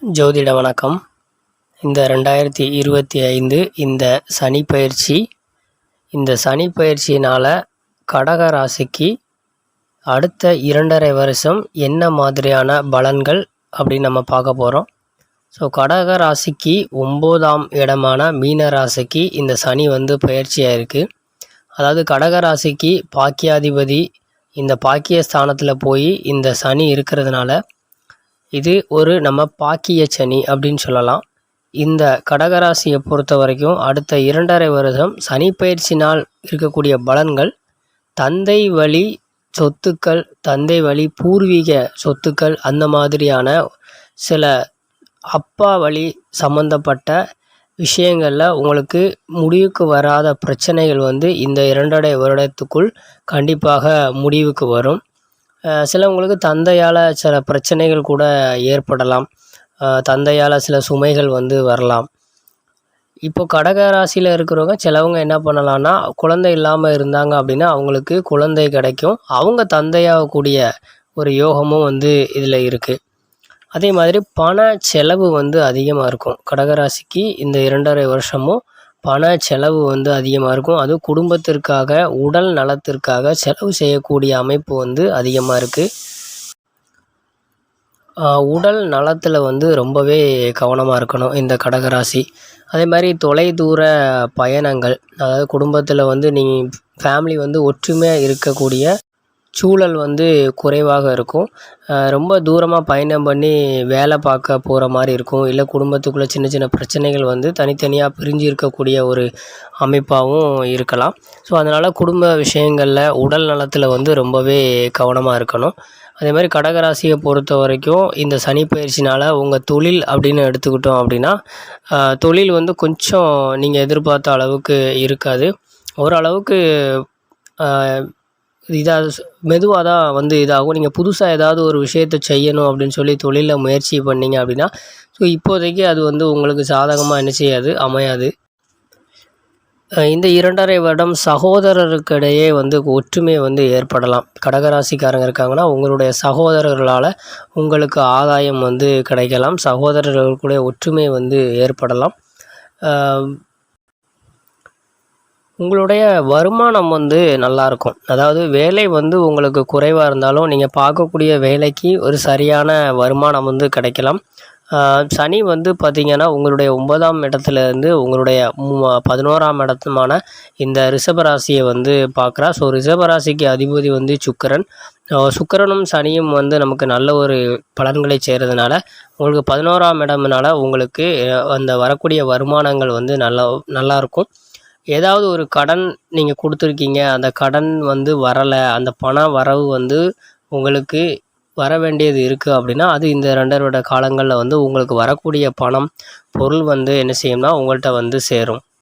ஜோதிட வணக்கம். இந்த ரெண்டாயிரத்தி இருபத்தி ஐந்து இந்த சனி பயிற்சி இந்த சனி பயிற்சியினால் கடக ராசிக்கு அடுத்த இரண்டரை வருஷம் என்ன மாதிரியான பலன்கள் அப்படின்னு நம்ம பார்க்க போகிறோம் ஸோ கடக ராசிக்கு ஒம்போதாம் இடமான மீன ராசிக்கு இந்த சனி வந்து பயிற்சியாக இருக்குது அதாவது கடக ராசிக்கு பாக்கியாதிபதி இந்த பாக்கிய ஸ்தானத்தில் போய் இந்த சனி இருக்கிறதுனால இது ஒரு நம்ம பாக்கிய சனி அப்படின்னு சொல்லலாம். இந்த கடகராசியை பொறுத்த வரைக்கும் அடுத்த இரண்டரை வருடம் சனி பயிற்சினால் இருக்கக்கூடிய பலன்கள் தந்தை வழி சொத்துக்கள் தந்தை வழி பூர்வீக சொத்துக்கள் அந்த மாதிரியான சில அப்பா வழி சம்மந்தப்பட்ட விஷயங்களில் உங்களுக்கு முடிவுக்கு வராத பிரச்சனைகள் வந்து இந்த இரண்டரை வருடத்துக்குள் கண்டிப்பாக முடிவுக்கு வரும். சிலவங்களுக்கு தந்தையால் சில பிரச்சனைகள் கூட ஏற்படலாம். தந்தையால் சில சுமைகள் வந்து வரலாம். இப்போ கடக ராசியில் இருக்கிறவங்க சிலவங்க என்ன பண்ணலான்னா குழந்தை இல்லாமல் இருந்தாங்க அப்படின்னா அவங்களுக்கு குழந்தை கிடைக்கும். அவங்க தந்தையாகக்கூடிய ஒரு யோகமும் வந்து இதில் இருக்குது அதே மாதிரி பண செலவு வந்து அதிகமாக இருக்கும். கடகராசிக்கு இந்த இரண்டரை வருஷமும் பண செலவு வந்து அதிகமாக இருக்கும். அதுவும் குடும்பத்திற்காக உடல் நலத்திற்காக செலவு செய்யக்கூடிய அமைப்பு வந்து அதிகமாக இருக்குது உடல் நலத்தில் வந்து ரொம்பவே கவனமாக இருக்கணும் இந்த கடகராசி. அதே மாதிரி தொலைதூர பயணங்கள் அதாவது குடும்பத்தில் வந்து நீங்கள் ஃபேமிலி வந்து ஒற்றுமையாக இருக்கக்கூடிய சூழல் வந்து குறைவாக இருக்கும். ரொம்ப தூரமாக பயணம் பண்ணி வேலை பார்க்க போகிற மாதிரி இருக்கும். இல்லை குடும்பத்துக்குள்ளே சின்ன சின்ன பிரச்சனைகள் வந்து தனித்தனியாக பிரிஞ்சு இருக்கக்கூடிய ஒரு அமைப்பாகவும் இருக்கலாம். ஸோ அதனால் குடும்ப விஷயங்களில் உடல் நலத்தில் வந்து ரொம்பவே கவனமாக இருக்கணும். அதே மாதிரி கடகராசியை பொறுத்த வரைக்கும் இந்த சனி பயிற்சினால் உங்கள் தொழில் அப்படின்னு எடுத்துக்கிட்டோம் அப்படின்னா தொழில் வந்து கொஞ்சம் நீங்கள் எதிர்பார்த்த அளவுக்கு இருக்காது. ஓரளவுக்கு இதாக மெதுவாக தான் வந்து இதாகும். நீங்கள் புதுசாக ஏதாவது ஒரு விஷயத்த செய்யணும் அப்படின்னு சொல்லி தொழிலில் முயற்சி பண்ணிங்க அப்படின்னா ஸோ இப்போதைக்கு அது வந்து உங்களுக்கு சாதகமாக என்ன செய்யாது? அமையாது. இந்த இரண்டரை வருடம் சகோதரருக்கிடையே வந்து ஒற்றுமை வந்து ஏற்படலாம். கடகராசிக்காரங்க இருக்காங்கன்னா உங்களுடைய சகோதரர்களால் உங்களுக்கு ஆதாயம் வந்து கிடைக்கலாம். சகோதரர்களுக்குடைய ஒற்றுமை வந்து ஏற்படலாம். உங்களுடைய வருமானம் வந்து நல்லாயிருக்கும். அதாவது வேலை வந்து உங்களுக்கு குறைவாக இருந்தாலும் நீங்கள் பார்க்கக்கூடிய வேலைக்கு ஒரு சரியான வருமானம் வந்து கிடைக்கலாம். சனி வந்து பார்த்திங்கன்னா உங்களுடைய ஒன்பதாம் இடத்துலேருந்து உங்களுடைய பதினோராம் இடத்துமான இந்த ரிஷபராசியை வந்து பார்க்குறா ஸோ ரிஷபராசிக்கு அதிபதி வந்து சுக்கரன். சுக்கரனும் சனியும் வந்து நமக்கு நல்ல ஒரு பலன்களை செய்கிறதுனால உங்களுக்கு பதினோராம் இடம்னால உங்களுக்கு அந்த வரக்கூடிய வருமானங்கள் வந்து நல்லா நல்லாயிருக்கும். ஏதாவது ஒரு கடன் நீங்கள் கொடுத்துருக்கீங்க அந்த கடன் வந்து வரலை அந்த பண வரவு வந்து உங்களுக்கு வர வேண்டியது இருக்குது அப்படின்னா அது இந்த ரெண்டரை வருட காலங்களில் வந்து உங்களுக்கு வரக்கூடிய பணம் பொருள் வந்து என்ன செய்யும்னா உங்கள்கிட்ட வந்து சேரும்.